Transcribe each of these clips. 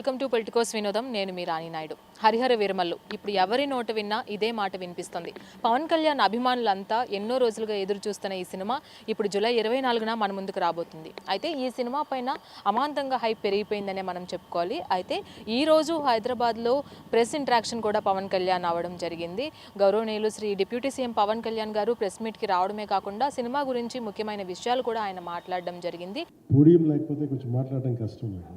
Welcome to Politicos వినోదం. నేను మీ రాణి నాయుడు. హరిహర వీరమల్లు. ఇప్పుడు ఎవరి నోట విన్నా ఇదే మాట వినిపిస్తుంది. పవన్ కళ్యాణ్ అభిమానులంతా ఎన్నో రోజులుగా ఎదురు చూస్తున్న ఈ సినిమా ఇప్పుడు జూలై ఇరవై నాలుగున మన ముందుకు రాబోతుంది. అయితే ఈ సినిమా పైన అమాంతంగా హైప్ పెరిగిపోయిందనే మనం చెప్పుకోవాలి. అయితే ఈ రోజు హైదరాబాద్లో ప్రెస్ ఇంటరాక్షన్ కూడా పవన్ కళ్యాణ్ అవ్వడం జరిగింది. గౌరవనీయులు శ్రీ డిప్యూటీ సీఎం పవన్ కళ్యాణ్ గారు ప్రెస్ మీట్కి రావడమే కాకుండా సినిమా గురించి ముఖ్యమైన విషయాలు కూడా ఆయన మాట్లాడడం జరిగింది. లేకపోతే కొంచెం మాట్లాడడం కష్టం నాకు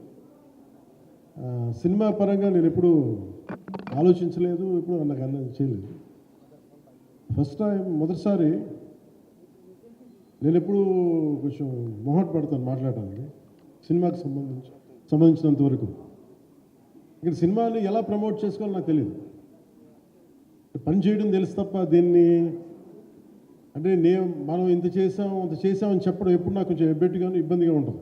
సినిమా పరంగా నేను ఎప్పుడు ఆలోచించలేదు ఎప్పుడు నాకు అన్న చేయలేదు. ఫస్ట్ టైం మొదటిసారి నేను ఎప్పుడు కొంచెం మొహట్ పడతాను మాట్లాడడానికి సినిమాకి సంబంధించి సంబంధించినంత వరకు. ఇక్కడ సినిమాని ఎలా ప్రమోట్ చేసుకోవాలో నాకు తెలియదు పని చేయడం తెలుసు తప్ప దీన్ని అంటే నేను మనం ఇంత చేసాం అంత చేసామని చెప్పడం ఎప్పుడు నాకు కొంచెం ఎబ్బెట్టుగాను ఇబ్బందిగా ఉంటుంది.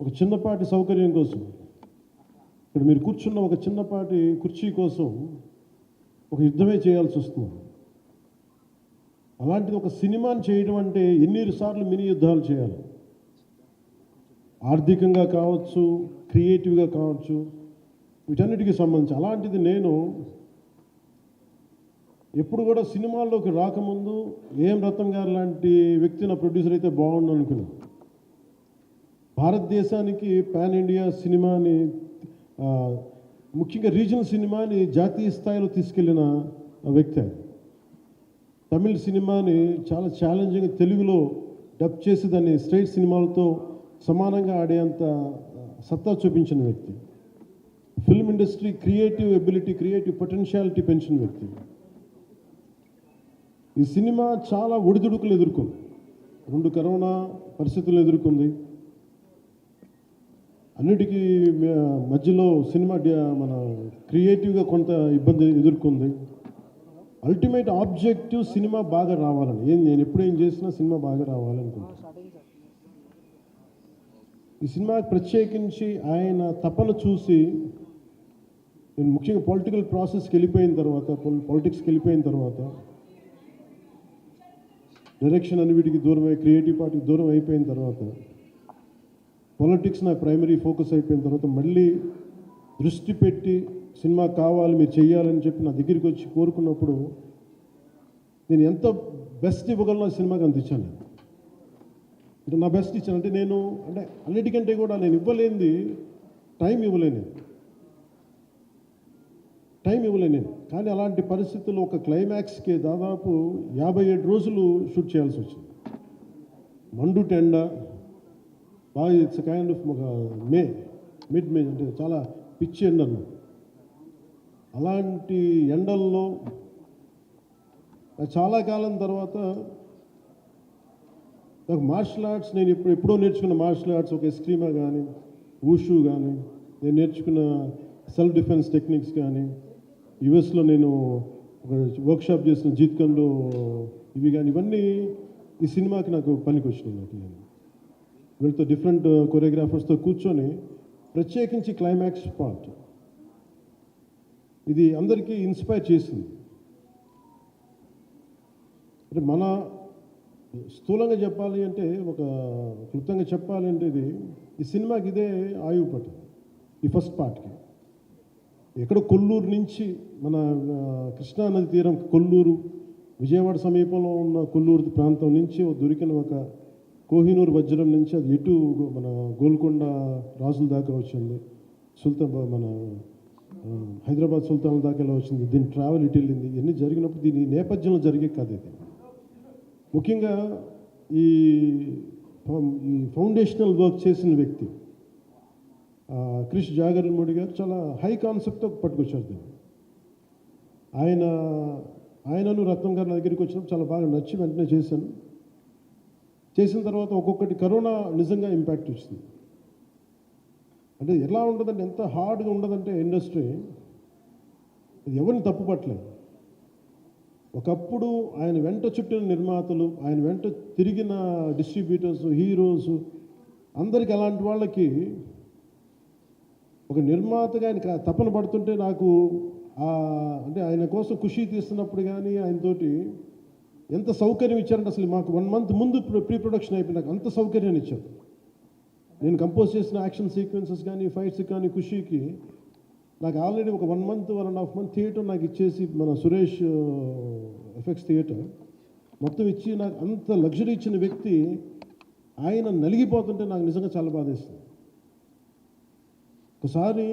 ఒక చిన్నపాటి సౌకర్యం కోసం. ఇక్కడ మీరు కూర్చున్న ఒక చిన్నపాటి కుర్చీ కోసం ఒక యుద్ధమే చేయాల్సి వస్తుంది. అలాంటిది ఒక సినిమాని చేయడం అంటే ఎన్ని సార్లు మినీ యుద్ధాలు చేయాలి. ఆర్థికంగా కావచ్చు క్రియేటివ్గా కావచ్చు వీటన్నిటికీ సంబంధించి. అలాంటిది నేను ఎప్పుడు కూడా సినిమాల్లోకి రాకముందు ఏం రత్నం గారు లాంటి వ్యక్తి నా ప్రొడ్యూసర్ అయితే బాగుండు అనుకున్నాను. భారతదేశానికి పాన్ ఇండియా సినిమాని ముఖ్యంగా రీజనల్ సినిమాని జాతీయ స్థాయిలో తీసుకెళ్ళిన వ్యక్తి ఆయన. తమిళ సినిమాని చాలా ఛాలెంజింగ్ తెలుగులో డబ్ చేసి దాన్ని స్టేట్ సినిమాలతో సమానంగా ఆడేంత సత్తా చూపించిన వ్యక్తి. Film industry creative ability creative potentiality పెంచిన వ్యక్తి. ఈ సినిమా చాలా ఒడిదుడుకులు ఎదుర్కొంది. రెండు కరోనా పరిస్థితులు ఎదుర్కొంది. అన్నిటికీ మధ్యలో సినిమా మన క్రియేటివ్గా కొంత ఇబ్బంది ఎదుర్కొంది. అల్టిమేట్ ఆబ్జెక్టివ్ సినిమా బాగా రావాలని. ఏం నేను ఎప్పుడేం చేసినా సినిమా బాగా రావాలనుకుంటాను ఈ సినిమా ప్రత్యేకించి ఆయన తపన చూసి నేను ముఖ్యంగా పొలిటికల్ ప్రాసెస్కి వెళ్ళిపోయిన తర్వాత పాలిటిక్స్కి వెళ్ళిపోయిన తర్వాత డైరెక్షన్ అని వీటికి దూరం అయి క్రియేటివ్ పార్టీకి దూరం అయిపోయిన తర్వాత పొలిటిక్స్ నా ప్రైమరీ ఫోకస్ అయిపోయిన తర్వాత మళ్ళీ దృష్టి పెట్టి సినిమా కావాలి మీరు చెయ్యాలని చెప్పి నా దగ్గరికి వచ్చి కోరుకున్నప్పుడు నేను ఎంత బెస్ట్ ఇవ్వగలను సినిమాకి అంత ఇచ్చాను నేను. అంటే నా బెస్ట్ ఇచ్చాను. అంటే నేను అంటే అన్నిటికంటే కూడా నేను ఇవ్వలేనిది టైం ఇవ్వలేను టైం ఇవ్వలేను నేను. కానీ అలాంటి పరిస్థితుల్లో ఒక క్లైమాక్స్కి దాదాపు యాభై ఏడు రోజులు షూట్ చేయాల్సి వచ్చింది. మండు టెండా బాగా ఇట్స్ కైండ్ ఆఫ్ ఒక మే మిడ్ మే అంటే చాలా పిచ్చి ఎండ అలాంటి ఎండల్లో చాలా కాలం తర్వాత నాకు మార్షల్ ఆర్ట్స్ నేను ఎప్పుడు ఎప్పుడో నేర్చుకున్న మార్షల్ ఆర్ట్స్ ఒక ఎస్క్రీమా కానీ ఊషు కానీ నేను నేర్చుకున్న సెల్ఫ్ డిఫెన్స్ టెక్నిక్స్ కానీ యుఎస్లో నేను ఒక వర్క్షాప్ చేసిన జీత్ ఇవి కానీ ఇవన్నీ ఈ సినిమాకి నాకు పనికి వచ్చినాయి నాకు నేను వీళ్ళతో డిఫరెంట్ కొరియోగ్రాఫర్స్తో uh, కూర్చొని ప్రత్యేకించి క్లైమాక్స్ పార్ట్ ఇది అందరికీ ఇన్స్పైర్ చేసింది. అంటే మన స్థూలంగా చెప్పాలి అంటే ఒక క్లుప్తంగా చెప్పాలి అంటే ఇది ఈ సినిమాకి ఇదే ఆయువు పట్టింది ఈ ఫస్ట్ పార్ట్కి ఎక్కడో కొల్లూరు నుంచి మన uh, కృష్ణానది తీరం కొల్లూరు విజయవాడ సమీపంలో ఉన్న కొల్లూరు ప్రాంతం నుంచి దొరికిన ఒక కోహినూరు వజ్రం నుంచి అది ఎటు మన గోల్కొండ రాజుల దాకా వచ్చింది. సుల్తాన్ మన హైదరాబాద్ సుల్తాన్ దాకా ఇలా వచ్చింది? దీని ట్రావెల్ ఇటు వెళ్ళింది. ఇవన్నీ జరిగినప్పుడు దీని నేపథ్యంలో జరిగే కథ ఇది. ముఖ్యంగా ఈ ఈ ఫౌండేషనల్ వర్క్ చేసిన వ్యక్తి క్రిష్ క్రిష్ మోడీ గారు చాలా హై కాన్సెప్ట్తో పట్టుకొచ్చారు దీన్ని. ఆయన ఆయనను రత్నం గారి నా దగ్గరికి వచ్చినప్పుడు చాలా బాగా నచ్చి వెంటనే చేశాను. చేసిన తర్వాత ఒక్కొక్కటి కరోనా నిజంగా ఇంపాక్ట్ వచ్చింది అంటే ఎలా ఉంటుందంటే ఎంత హార్డ్గా ఉండదంటే ఇండస్ట్రీ అది ఎవరిని తప్పు పట్టలేదు ఒకప్పుడు ఆయన వెంట చుట్టిన నిర్మాతలు ఆయన వెంట తిరిగిన డిస్ట్రిబ్యూటర్స్ హీరోస్ అందరికి అలాంటి వాళ్ళకి ఒక నిర్మాతగా ఆయన తపన పడుతుంటే నాకు అంటే ఆయన కోసం ఖుషి తీస్తున్నప్పుడు కానీ ఆయనతోటి ఎంత సౌకర్యం ఇచ్చారంటే అసలు మాకు వన్ మంత్ ముందు ప్రీ ప్రొడక్షన్ అయిపోయి నాకు అంత సౌకర్యాన్ని ఇచ్చారు. నేను కంపోజ్ చేసిన యాక్షన్ సీక్వెన్సెస్ కానీ ఫైట్స్ కానీ ఖుషీకి నాకు ఆల్రెడీ ఒక one month one and half month theatre నాకు ఇచ్చేసి మన సురేష్ ఎఫెక్ట్స్ థియేటర్ మొత్తం ఇచ్చి నాకు అంత లగ్జరీ ఇచ్చిన వ్యక్తి ఆయన నలిగిపోతుంటే నాకు నిజంగా చాలా బాధేస్తుంది ఒకసారి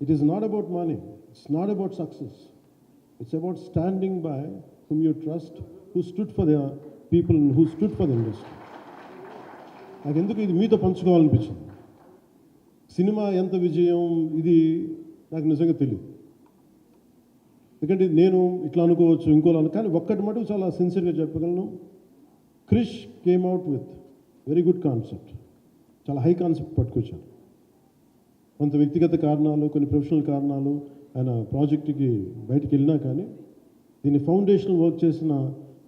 it is not about money it's not about success it's about standing by whom you trust who stood for the people who stood for the industry నాకు ఎందుకు ఇది మీతో పంచుకోవాలనిపించింది? సినిమా ఎంత విజయం? ఇది నాకు నిజంగా తెలియదు ఎందుకంటే నేను ఇట్లా అనుకోవచ్చు ఇంకోలా కానీ ఒక్కటి మటుకు చాలా సిన్సియర్గా చెప్పగలను. Krish came out with very good concept చాలా హై కాన్సెప్ట్ పట్టుకొచ్చారు కొంత వ్యక్తిగత కారణాలు కొన్ని ప్రొఫెషనల్ కారణాలు ఆయన ప్రాజెక్టుకి బయటికి వెళ్ళినా కానీ దీన్ని ఫౌండేషన్ వర్క్ చేసిన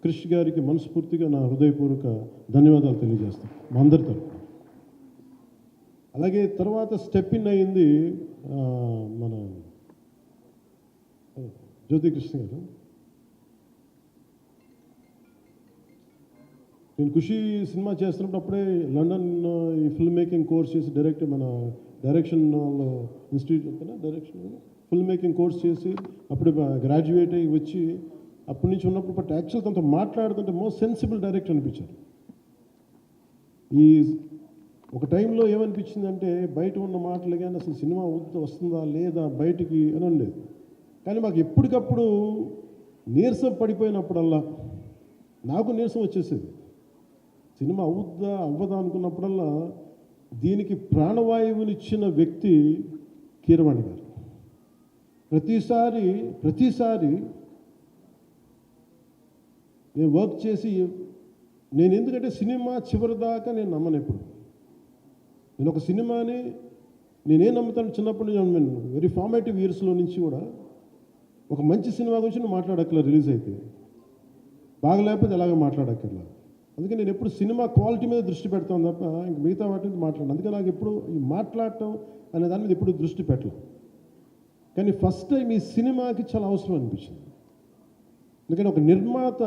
క్రిష్ గారికి మనస్ఫూర్తిగా నా హృదయపూర్వక ధన్యవాదాలు తెలియజేస్తాను. మా అందరి తరఫున అలాగే తర్వాత స్టెప్ ఇన్ అయింది మన జ్యోతి కృష్ణ గారు. నేను ఖుషి సినిమా చేస్తున్నప్పుడు అప్పుడే లండన్ ఈ ఫిల్మ్ మేకింగ్ కోర్స్ చేసి డైరెక్ట్ మన direction institute direction film making course చేసి అప్పుడే గ్రాడ్యుయేట్ అయ్యి వచ్చి అప్పటి నుంచి ఉన్నప్పుడు బట్ యాక్చువల్ తనతో మాట్లాడుతుంటే మోస్ట్ సెన్సిబుల్ డైరెక్ట్ అనిపించారు. ఈ ఒక టైంలో ఏమనిపించిందంటే బయట ఉన్న మాటలు కానీ అసలు సినిమా వస్తుందా లేదా బయటికి అని ఉండేది. కానీ మాకు ఎప్పటికప్పుడు నీరసం పడిపోయినప్పుడల్లా నాకు నీరసం వచ్చేసేది. సినిమా అవుద్దా అవ్వదా అనుకున్నప్పుడల్లా దీనికి ప్రాణవాయువునిచ్చిన వ్యక్తి కీరవాణి గారు. ప్రతిసారి ప్రతిసారి నేను వర్క్ చేసి నేను ఎందుకంటే సినిమా చివరి దాకా నేను నమ్మను ఎప్పుడు. నేను ఒక సినిమాని నేనేం నమ్ముతాను చిన్నప్పటి నుంచి వెరీ ఫార్మేటివ్ ఇయర్స్లో నుంచి కూడా ఒక మంచి సినిమా గురించి నేను మాట్లాడక్కర్లా రిలీజ్ అయితే. బాగా లేకపోతే మాట్లాడక్కర్లా. అందుకే నేను ఎప్పుడు సినిమా క్వాలిటీ మీద దృష్టి పెడతాను తప్ప ఇంక మిగతా వాటి మీద మాట్లాడను. అందుకే నాకు ఎప్పుడు ఈ మాట్లాడటం అనే దాని మీద ఎప్పుడు దృష్టి పెట్టలేదు కానీ ఫస్ట్ టైం ఈ సినిమాకి చాలా అవసరం అనిపించింది. ఎందుకంటే ఒక నిర్మాత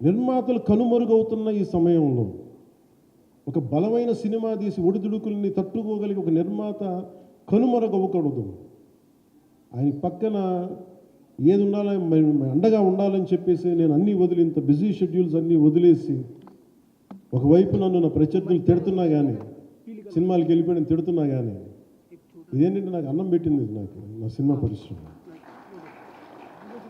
నిర్మాతలు కనుమరుగవుతున్న ఈ సమయంలో ఒక బలమైన సినిమా తీసి ఒడిదుడుకుల్ని తట్టుకోగలిగి ఒక నిర్మాత కనుమరుగవ్వకూడదు ఆయన పక్కన ఏది ఉండాలని అండగా ఉండాలని చెప్పేసి నేను అన్నీ వదిలి ఇంత బిజీ షెడ్యూల్స్ అన్నీ వదిలేసి ఒకవైపు నన్ను నా ప్రత్యర్థులు తిడుతున్నా కానీ సినిమాలకు వెళ్ళిపోయి నేను తిడుతున్నా కానీ ఇదేంటంటే నాకు అన్నం పెట్టింది నాకు నా సినిమా పరిశ్రమ.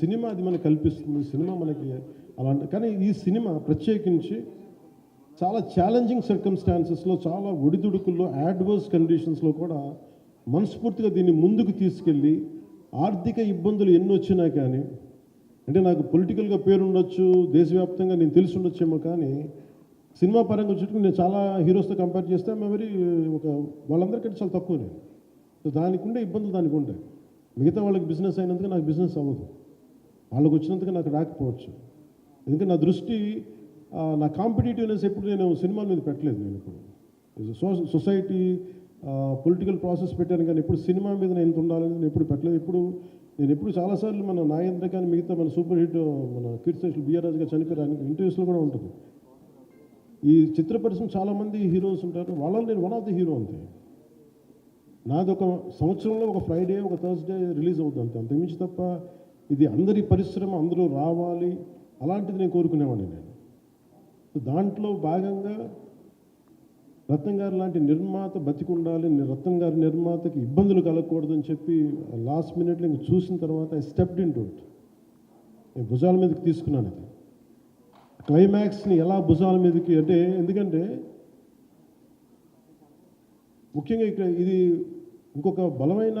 cinema అది మనకు కల్పిస్తుంది. సినిమా మనకి అలాంటి కానీ ఈ సినిమా ప్రత్యేకించి చాలా ఛాలెంజింగ్ సర్కమ్స్టాన్సెస్లో చాలా ఒడిదుడుకుల్లో యాడ్వర్స్ కండిషన్స్లో కూడా మనస్ఫూర్తిగా దీన్ని ముందుకు తీసుకెళ్ళి ఆర్థిక ఇబ్బందులు ఎన్ని వచ్చినా కానీ అంటే నాకు పొలిటికల్గా పేరుండొచ్చు దేశవ్యాప్తంగా నేను తెలిసి ఉండొచ్చేమో కానీ సినిమా పరంగా వచ్చేటప్పుడు నేను చాలా హీరోస్తో కంపేర్ చేస్తే మెమరీ ఒక వాళ్ళందరికంటే చాలా తక్కువ నేను. సో దానికి ఉండే ఇబ్బందులు దానికి ఉంటాయి మిగతా వాళ్ళకి బిజినెస్ అయినందుకు నాకు బిజినెస్ అవ్వదు. వాళ్ళకు వచ్చినందుకు నాకు రాకపోవచ్చు. ఎందుకంటే నా దృష్టి నా కాంపిటేటివ్నెస్ ఎప్పుడు నేను సినిమాల మీద పెట్టలేదు నేను ఇప్పుడు. సో సొసైటీ పొలిటికల్ ప్రాసెస్ పెట్టాను కానీ ఎప్పుడు సినిమా మీద నేను ఎంత ఉండాలని నేను ఎప్పుడు పెట్టలేదు. ఎప్పుడు నేను ఎప్పుడు చాలాసార్లు మన నాగేంద్ర కానీ మిగతా మన సూపర్ హిట్ మన కీర్తిశేషులు బిఆర్ రాజు గారు చనిపోయారు. ఇంటర్వ్యూస్లో కూడా ఉంటుంది. ఈ చిత్ర పరిశ్రమ చాలామంది హీరోస్ ఉంటారు. వాళ్ళని నేను వన్ ఆఫ్ ది హీరో అంతే. నాది ఒక సంవత్సరంలో ఒక ఫ్రైడే ఒక థర్స్డే రిలీజ్ అవుతుంది అంతే. అంతకుమించి తప్ప ఇది అందరి పరిశ్రమ అందరూ రావాలి అలాంటిది నేను కోరుకునేవాడిని నేను. దాంట్లో భాగంగా రత్నం గారు లాంటి నిర్మాత బతికుండాలి రత్నం గారి నిర్మాతకి ఇబ్బందులు కలగకూడదని చెప్పి లాస్ట్ మినిట్లో ఇంక చూసిన తర్వాత I stepped into it నేను భుజాల మీదకి తీసుకున్నాను అది క్లైమాక్స్ని ఎలా భుజాల మీదకి అంటే ఎందుకంటే ముఖ్యంగా ఇక్కడ ఇది ఇంకొక బలమైన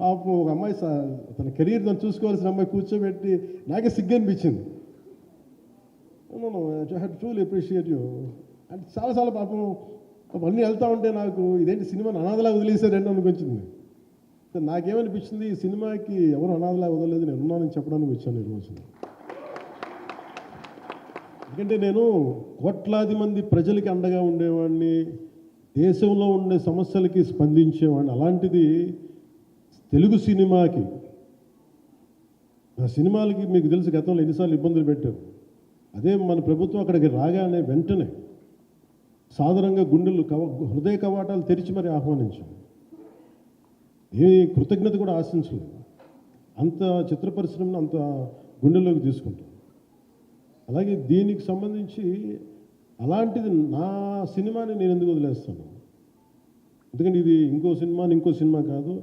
పాపం ఒక అమ్మాయి తన కెరీర్ తను చూసుకోవాల్సిన అమ్మాయి కూర్చోబెట్టి నాకే సిగ్గు అనిపించింది. I had truly appreciate you అంటే చాలాసార్లు పాపం అవన్నీ వెళ్తూ వెళ్తా ఉంటే నాకు ఇదేంటి సినిమాని అనాథలా వదిలేశారండి అనిపించింది. నాకేమనిపించింది ఈ సినిమాకి ఎవరు అనాథలా వదలలేదు నేను ఉన్నానని చెప్పడానికి వచ్చాను ఈరోజు ఎందుకంటే నేను కోట్లాది మంది ప్రజలకి అండగా ఉండేవాడిని దేశంలో ఉండే సమస్యలకి స్పందించేవాడిని. అలాంటిది తెలుగు సినిమాకి. ఆ సినిమాలకి మీకు తెలుసు గతంలో ఎన్నిసార్లు ఇబ్బందులు పెట్టారు అదే మన ప్రభుత్వం అక్కడికి రాగానే వెంటనే సాధారణంగా గుండెలు కవ హృదయ కవాటాలు తెరిచి మరి ఆహ్వానించాం. ఏ కృతజ్ఞత కూడా ఆశించలేదు. అంత చిత్ర పరిశ్రమను అంత గుండెల్లోకి తీసుకుంటాం. అలాగే దీనికి సంబంధించి అలాంటిది నా సినిమాని నేను ఎందుకు వదిలేస్తాను? ఎందుకంటే ఇది ఇంకో సినిమా ఇంకో సినిమా కాదు.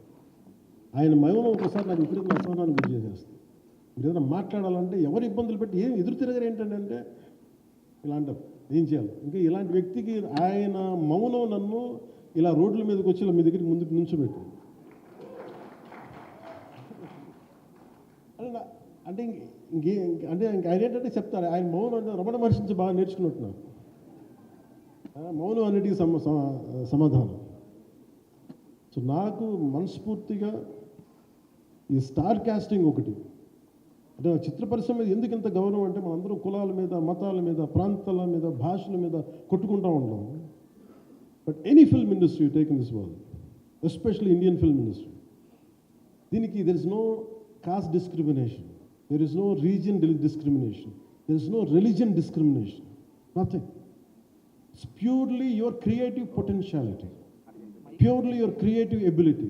ఆయన మౌనం ఒకసారి నాకు విపరీతంగా అసహనాన్ని గురి చేసేస్తుంది మీరు ఏదైనా మాట్లాడాలంటే ఎవరు ఇబ్బందులు పెట్టి ఏం ఎదురు తిరగరు ఏంటంటే ఇలాంటి ఏం చేయాలి? ఇంకా ఇలాంటి వ్యక్తికి ఆయన మౌనం నన్ను ఇలా రోడ్ల మీదకి వచ్చి ఇలా మీ దగ్గరికి ముందుకు నుంచోబెట్టింది. అంటే నా- అంటే ఇంక- ఇంకే అంటే ఇంక ఆయన ఏంటంటే చెప్తారు ఆయన మౌనం అంటే రమణ మహర్షించి బాగా నేర్చుకున్నట్టున్నారు. మౌనం అన్నిటికీ సమ- సమాధానం. సో నాకు మనస్ఫూర్తిగా ఈ స్టార్ క్యాస్టింగ్ ఒకటి. అంటే చిత్ర పరిశ్రమ మీద ఎందుకు ఇంత గౌరవం అంటే మనందరం కులాల మీద మతాల మీద ప్రాంతాల మీద భాషల మీద కొట్టుకుంటూ ఉంటాం but any film industry take in this world especially Indian film industry దీనికి there is no caste discrimination there is no region discrimination there is no religion discrimination nothing it's purely your creative potentiality purely your creative ability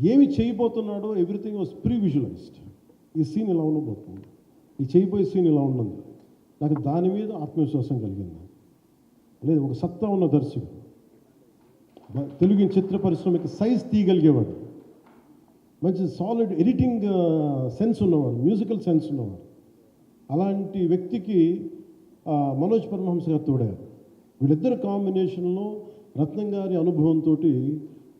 ఏమి చేయబోతున్నాడో everything was pre visualised ఈ scene ఇలా ఉండబోతుంది ఈ చేయబోయే scene ఇలా ఉన్నది నాకు దాని మీద ఆత్మవిశ్వాసం కలిగింది. లేదు ఒక సత్తా ఉన్న దర్శకుడు. తెలుగు చిత్ర పరిశ్రమకి సైజ్ తీయగలిగేవాడు. మంచి సాలిడ్ ఎడిటింగ్ సెన్స్ ఉన్నవాడు మ్యూజికల్ సెన్స్ ఉన్నవాడు. అలాంటి వ్యక్తికి మనోజ్ పరమహంస గారు తోడారు. వీళ్ళిద్దరు కాంబినేషన్లో రత్నం గారి అనుభవంతో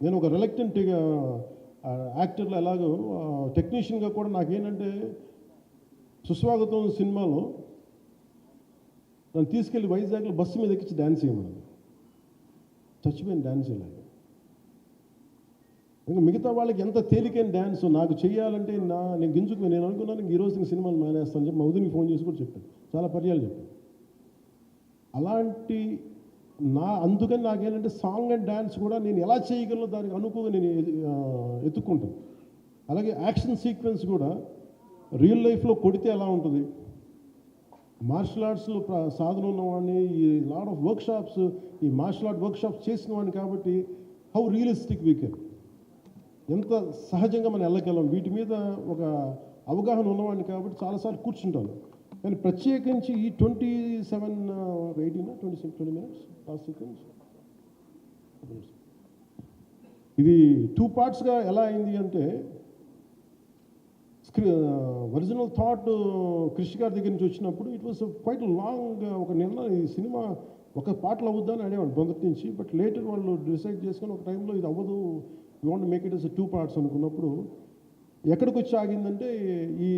నేను ఒక రిలక్టెంట్ యాక్టర్లో ఎలాగో టెక్నీషియన్గా కూడా నాకేంటంటే సుస్వాగతం సినిమాలో నన్ను తీసుకెళ్ళి వైజాగ్లో బస్సు మీద ఎక్కించి డ్యాన్స్ చేయమన్నాను చచ్చిపోయిన డ్యాన్స్ చేయలేదు ఇంకా మిగతా వాళ్ళకి ఎంత తేలికైన డ్యాన్స్ నాకు చేయాలంటే నా నేను గింజుకు నేను అనుకున్నాను ఈరోజు నేను సినిమాలు మానేస్తాను చెప్పి మౌదిని ఫోన్ చేసి కూడా చెప్పాను చాలా పర్యాలు చెప్పాను అలాంటి నా అందుకని నాకేంటంటే సాంగ్ అండ్ డ్యాన్స్ కూడా నేను ఎలా చేయగలను దానికి అనుకుని నేను ఎత్తుక్కుంటాను అలాగే యాక్షన్ సీక్వెన్స్ కూడా రియల్ లైఫ్లో కొడితే ఎలా ఉంటుంది? మార్షల్ ఆర్ట్స్లో సాధన ఉన్నవాడిని ఈ లాడ్ ఆఫ్ వర్క్ షాప్స్ ఈ మార్షల్ ఆర్ట్ వర్క్ షాప్స్ చేసిన వాడిని కాబట్టి హౌ రియలిస్టిక్ వీ కెన్. ఎంత సహజంగా మనం వెళ్ళగలం. వీటి మీద ఒక అవగాహన ఉన్నవాడిని కాబట్టి చాలాసార్లు కూర్చుంటాను. కానీ ప్రత్యేకించి ఈ twenty seven eighteen twenty seven twenty minutes last seconds. ఇది టూ పార్ట్స్గా ఎలా అయింది అంటే ఒరిజినల్ థాట్ కృషి గారి దగ్గర నుంచి వచ్చినప్పుడు ఇట్ వాస్ క్వైట్ లాంగ్ ఒక నెల ఈ సినిమా ఒక పాటలు అవుద్దని అనేవాడు మొదటి నుంచి బట్ లేటర్ వాళ్ళు డిసైడ్ చేసుకొని ఒక టైంలో ఇది అవ్వదు you want make it as two parts అనుకున్నప్పుడు ఎక్కడికి వచ్చి ఆగిందంటే ఈ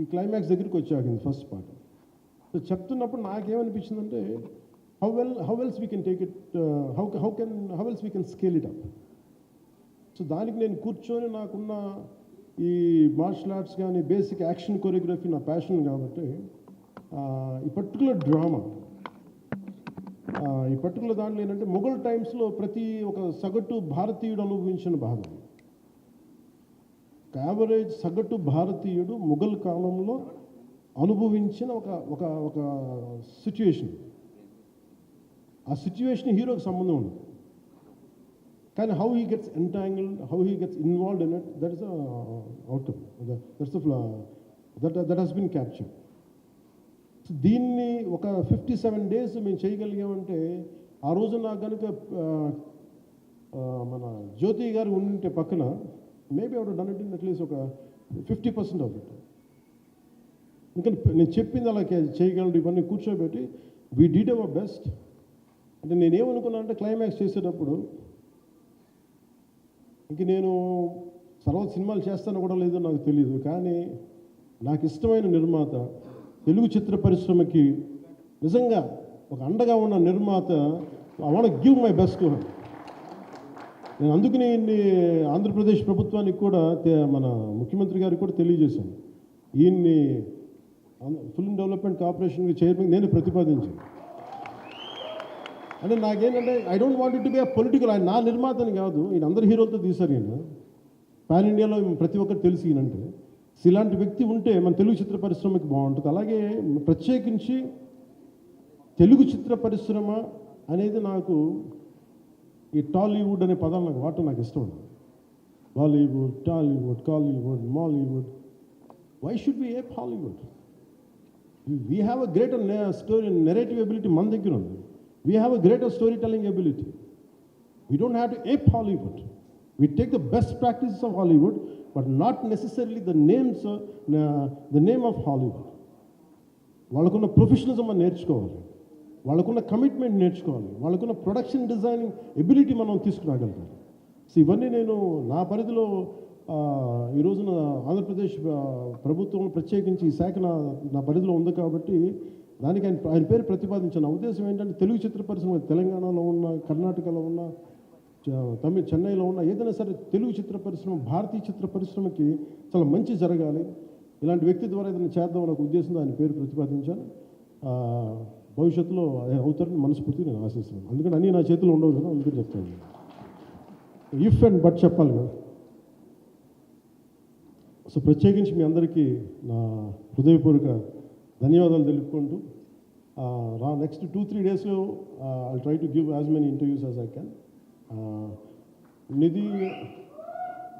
ఈ క్లైమాక్స్ దగ్గరికి వచ్చి ఆగింది ఫస్ట్ పార్ట్ సో చెప్తున్నప్పుడు నాకేమనిపించిందంటే how well how wells we can take it how how can how wells we can scale it up so దానికి నేను కూర్చొని నాకున్న ఈ మార్షల్ ఆర్ట్స్ కానీ బేసిక్ యాక్షన్ కొరియోగ్రఫీ నా ప్యాషన్ కాబట్టి ఈ పర్టికులర్ డ్రామా ఈ పర్టికులర్ దాంట్లో ఏంటంటే మొఘల్ టైమ్స్లో ప్రతి ఒక సగటు భారతీయుడు అనుభవించిన బాధ యావరేజ్ సగటు భారతీయుడు మొఘల్ కాలంలో అనుభవించిన ఒక ఒక ఒక సిచ్యువేషన్ ఆ సిచ్యువేషన్ హీరోకి సంబంధం ఉంది కానీ how he gets entangled how he gets involved in it that is outcome that's that that has been capture దీన్ని ఒక ఫిఫ్టీ సెవెన్ డేస్ మేము చేయగలిగామంటే ఆ రోజు నాకు కనుక మన జ్యోతి గారు ఉంటే పక్కన maybe outdone it in at least ఒక ఫిఫ్టీ పర్సెంట్ ఆఫ్ ఇట్ ఎందుకంటే నేను చెప్పింది అలా చేయగలడు ఇవన్నీ కూర్చోబెట్టి వీ డీడ్ అవర్ బెస్ట్ అంటే నేనేమనుకున్నా అంటే క్లైమాక్స్ చేసేటప్పుడు ఇంక నేను తర్వాత సినిమాలు చేస్తాను కూడా లేదో నాకు తెలియదు కానీ నాకు ఇష్టమైన నిర్మాత తెలుగు చిత్ర పరిశ్రమకి నిజంగా ఒక అండగా ఉన్న నిర్మాత I want give my best నేను అందుకని ఆంధ్రప్రదేశ్ ప్రభుత్వానికి కూడా మన ముఖ్యమంత్రి గారికి కూడా తెలియజేశాను. ఈయన్ని ఫిల్మ్ డెవలప్మెంట్ కార్పొరేషన్కి చైర్మన్ నేను ప్రతిపాదించాను. అంటే నాకేంటంటే I don't want it be a political ఆయన నా నిర్మాతని కాదు ఈయన అందరు హీరోలతో తీశారు ఈయన. పాన్ ఇండియాలో ప్రతి ఒక్కరు తెలిసి ఈయనంటే ఇలాంటి వ్యక్తి ఉంటే మన తెలుగు చిత్ర పరిశ్రమకి బాగుంటుంది. అలాగే ప్రత్యేకించి తెలుగు చిత్ర పరిశ్రమ అనేది నాకు ఈ టాలీవుడ్ అనే పదాలు నాకు వాడటం నాకు ఇష్టం ఉండదు Bollywood Tollywood Kollywood Mollywood why should be a Hollywood we have a greater story narrative ability మన దగ్గర ఉంది we have a greater story telling ability we don't have to ape Hollywood we take the best practices of Hollywood but not necessarily the names the name of Hollywood వాళ్ళకున్న professionalism మనం నేర్చుకోవాలి. వాళ్ళకున్న commitment నేర్చుకోవాలి. వాళ్ళకున్న production designing ability మనం తీసుకురాగలగాలి so ఇవన్నీ నేను నా పరిధిలో ఈ రోజున ఆంధ్రప్రదేశ్ ప్రభుత్వం ప్రత్యేకించి ఈ శాఖ నా నా పరిధిలో ఉంది కాబట్టి దానికి ఆయన ఆయన పేరు ప్రతిపాదించిన. ఉద్దేశం ఏంటంటే తెలుగు చిత్ర పరిశ్రమ తెలంగాణలో ఉన్న కర్ణాటకలో ఉన్న చ- తమిళ చెన్నైలో ఉన్న ఏదైనా సరే తెలుగు చిత్ర పరిశ్రమ భారతీయ చిత్ర పరిశ్రమకి చాలా మంచి జరగాలి. ఇలాంటి వ్యక్తి ద్వారా ఏదైనా చేద్దాం అనే ఉద్దేశంతో ఆయన పేరు ప్రతిపాదించాను. భవిష్యత్తులో అవుతారని మనస్ఫూర్తి నేను ఆశిస్తున్నాను. అందుకని అన్నీ నా చేతిలో ఉండవు కదా అందుకని చెప్తాను. ఇఫ్ అండ్ బట్ చెప్పాలి కదా. సో ప్రత్యేకించి మీ అందరికీ నా హృదయపూర్వక ధన్యవాదాలు తెలుపుకుంటూ రా నెక్స్ట్ టూ త్రీ డేస్లో I try to give as many interviews as I can Nidhi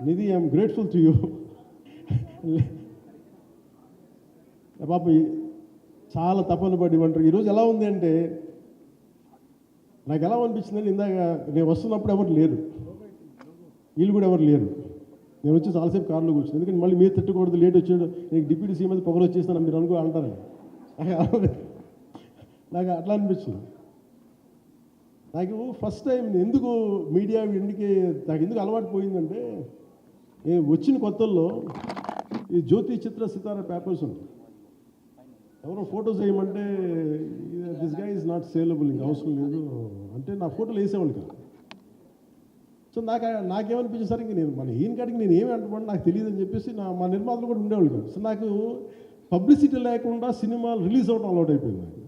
Nidhi I'm grateful to you పాప ఈ- చాలా తపన పడి ఉంటారు. ఈరోజు ఎలా ఉంది అంటే నాకు ఎలా అనిపించిందంటే ఇందాక నేను వస్తున్నప్పుడు ఎవరు లేరు. వీళ్ళు కూడా ఎవరు లేరు. నేను వచ్చి చాలాసేపు కార్లో కూర్చున్నాను. ఎందుకంటే మళ్ళీ మీరు తిట్టకూడదు లేట్ వచ్చాడు నీకు డిప్యూటీ సీఎం మీద పొగలు వచ్చేస్తాను మీరు అనుకో అంటారు. నాకు అట్లా అనిపించింది. నాకు ఫస్ట్ టైం ఎందుకు మీడియా ఇంటికి నాకు ఎందుకు అలవాటు పోయిందంటే నేను వచ్చిన కొత్తల్లో ఈ జ్యోతి చిత్ర సితార పేపర్స్ ఉంటాయి. ఎవరో ఫొటోస్ వేయమంటే దిస్గా ఈజ్ నాట్ సేలబుల్ ఇంకా అవసరం లేదు. అంటే నా ఫోటోలు వేసేవాళ్ళు కదా. సో నాకు నాకేమనిపించేసరికి ఇంక నేను మన ఈయన కాడికి నేను ఏమి అంటున్నాను నాకు తెలియదు అని చెప్పేసి నా మా నిర్మాతలు కూడా ఉండేవాళ్ళు కాదు. సో నాకు పబ్లిసిటీ లేకుండా సినిమాలు రిలీజ్ అవ్వడం అలవాటు అయిపోయింది నాకు.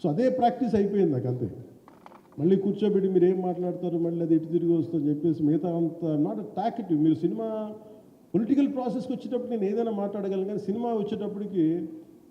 సో అదే ప్రాక్టీస్ అయిపోయింది నాకు అంతే. మళ్ళీ కూర్చోబెట్టి మీరు ఏం మాట్లాడతారు మళ్ళీ అది ఇటు తిరిగి వస్తుందని చెప్పేసి మిగతా అంత నాట్ టాకెటివ్ మీరు సినిమా పొలిటికల్ ప్రాసెస్కి వచ్చేటప్పుడు నేను ఏదైనా మాట్లాడగలను కానీ సినిమా వచ్చేటప్పటికి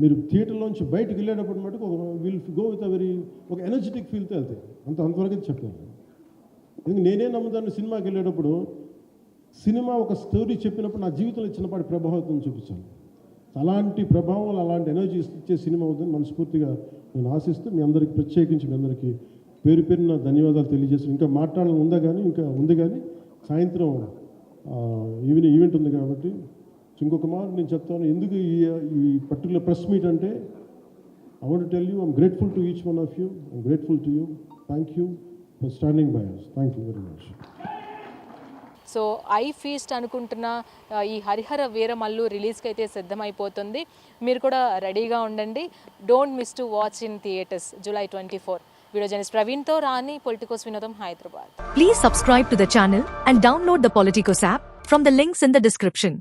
మీరు థియేటర్లోంచి బయటకు వెళ్ళేటప్పుడు మటుకు ఒక will go with a very ఒక ఎనర్జెటిక్ ఫీల్తో వెళ్తాయి. అంత అంతవరకు అయితే చెప్పాను ఎందుకంటే నేనే నమ్ముతాను సినిమాకి వెళ్ళేటప్పుడు సినిమా ఒక స్టోరీ చెప్పినప్పుడు నా జీవితంలో చిన్నపాటి ప్రభావితం చూపించాను అలాంటి ప్రభావం అలాంటి ఎనర్జీ ఇచ్చే సినిమా అవుతుంది మనస్ఫూర్తిగా నేను ఆశిస్తూ మీ అందరికి ప్రత్యేకించి మీ అందరికీ పేరు పేరున ధన్యవాదాలు తెలియజేస్తాను ఇంకా మాట్లాడాలని ఉందా కానీ ఇంకా ఉంది కానీ సాయంత్రం ఈవినింగ్ ఈవెంట్ ఉంది కాబట్టి ఇంకొక మాట నేను చెప్తాను ఎందుకు ఈ ఈ పర్టికులర్ ప్రెస్ మీట్ అంటే I want tell you I'm grateful to each one of you I'm grateful to you thank you for standing by us thank you very much so I feast అనుకుంటున్న ఈ హరిహర వీరమల్లు రిలీజ్కి అయితే సిద్ధమైపోతుంది. మీరు కూడా రెడీగా ఉండండి. Don't miss to watch in theatres July twenty four video journalist ప్రవీణ్తో రాని Politicos వినోదం Hyderabad Please subscribe to the channel and download the Politicos app from the links in the description.